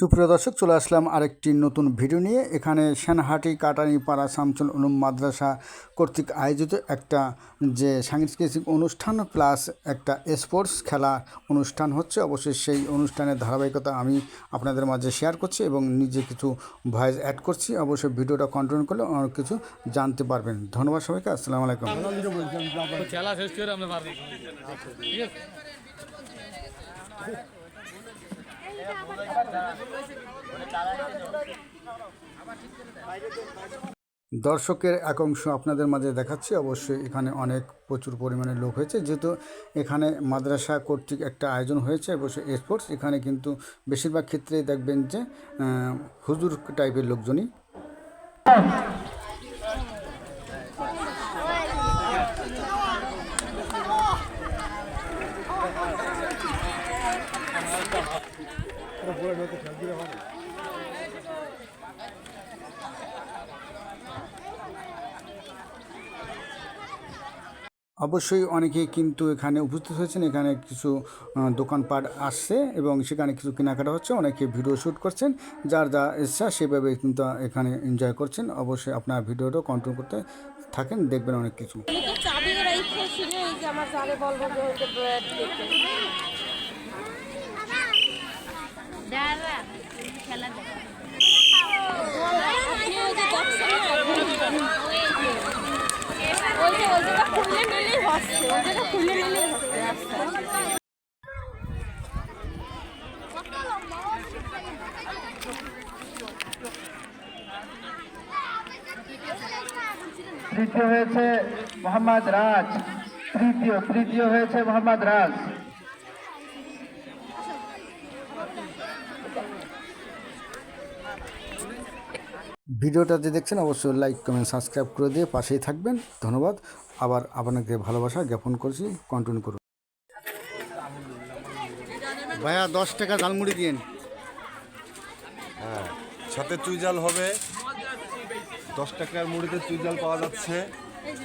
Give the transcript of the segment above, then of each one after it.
সুপ্রিয় দর্শক, চলে আসলাম আরেকটি নতুন ভিডিও নিয়ে। এখানে সেনহাটি কাটানি পাড়া শামসুল উলুম মাদ্রাসা কর্তৃক আয়োজিত একটা যে সাংস্কৃতিক অনুষ্ঠান প্লাস একটা স্পোর্টস খেলা অনুষ্ঠান হচ্ছে। অবশ্যই সেই অনুষ্ঠানের ধারাবাহিকতা আমি আপনাদের মাঝে শেয়ার করছি এবং নিজে কিছু ভয়েস অ্যাড করছি। অবশ্যই ভিডিওটা কন্টিনিউ করলে অনেক কিছু জানতে পারবেন। ধন্যবাদ সবাইকে, আসসালামু আলাইকুম। খেলা শেষ করে আমরা দর্শকের এক অংশ আপনাদের মাঝে দেখাচ্ছি। অবশ্যই এখানে অনেক প্রচুর পরিমাণে লোক হয়েছে। যেহেতু এখানে মাদ্রাসা কর্তৃক একটা আয়োজন হয়েছে, অবশ্যই স্পোর্টস এখানে কিন্তু বেশিরভাগ ক্ষেত্রেই দেখবেন যে হুজুর টাইপের লোকজনই। অবশ্যই অনেকেই কিন্তু এখানে উপস্থিত হয়েছেন, এখানে কিছু দোকানপাট আসছে এবং সেখানে কিছু কেনাকাটা হচ্ছে, অনেকে ভিডিও শ্যুট করছেন, যার যা ইচ্ছা সেভাবে কিন্তু এখানে এনজয় করছেন। অবশ্যই আপনার ভিডিওটা কন্ট্রোল করতে থাকেন, দেখবেন অনেক কিছু আমি তো চাবি রেখে ছিল এই যে আমার স্যারে বলব যে ওই যে ব্রেড খেতে। আপনি ওই যে দেখছেন না? ওই যে ওই জায়গা রাস্তা। তৃতীয় হয়েছে মোহাম্মদ রাজ তৃতীয় তৃতীয় হয়েছে মোহাম্মদ রাজ ভিডিওটা যে দেখছেন অবশ্যই লাইক কমেন্ট সাবস্ক্রাইব করে দিয়ে পাশেই থাকবেন। ধন্যবাদ। আবার আপনাকে ভালোবাসা জ্ঞাপন করছি। কন্টিনিউ করুন। ভাইয়া দশ টাকা ঝালমুড়ি দিন সাথে চুইজাল হবে। দশ টাকার মুড়িতে চুইজাল পাওয়া যাচ্ছে।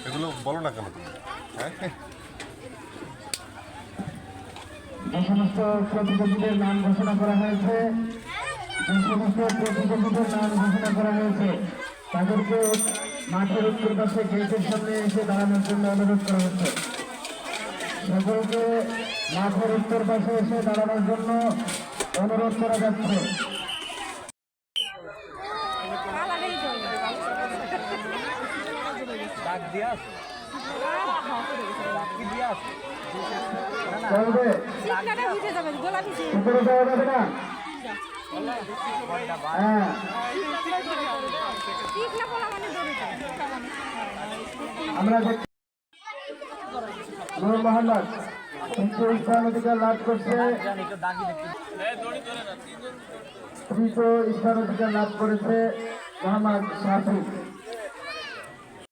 এগুলো বলো না কেন তুমি? হ্যাঁ? যে সমস্ত প্রতিযোগীদের নাম ঘোষণা করা হয়েছে। সমস্ত প্রতিযোগীদের নাম ঘোষণা করা হয়েছে তাদেরকে মাঠের উত্তর পাশে গেটের সামনে এসে দাঁড়ানোর জন্য অনুরোধ করা হচ্ছে সকলকে মাঠের উত্তর পাশে এসে দাঁড়ানোর জন্য অনুরোধ করা যাচ্ছে চলবে। উপরে যাওয়া যাবে না? আমরা নূর মোহাম্মদ তৃতীয় স্থান অধিকার লাভ করছে। তৃতীয় স্থান অধিকার লাভ করেছে মোহাম্মদ শাফি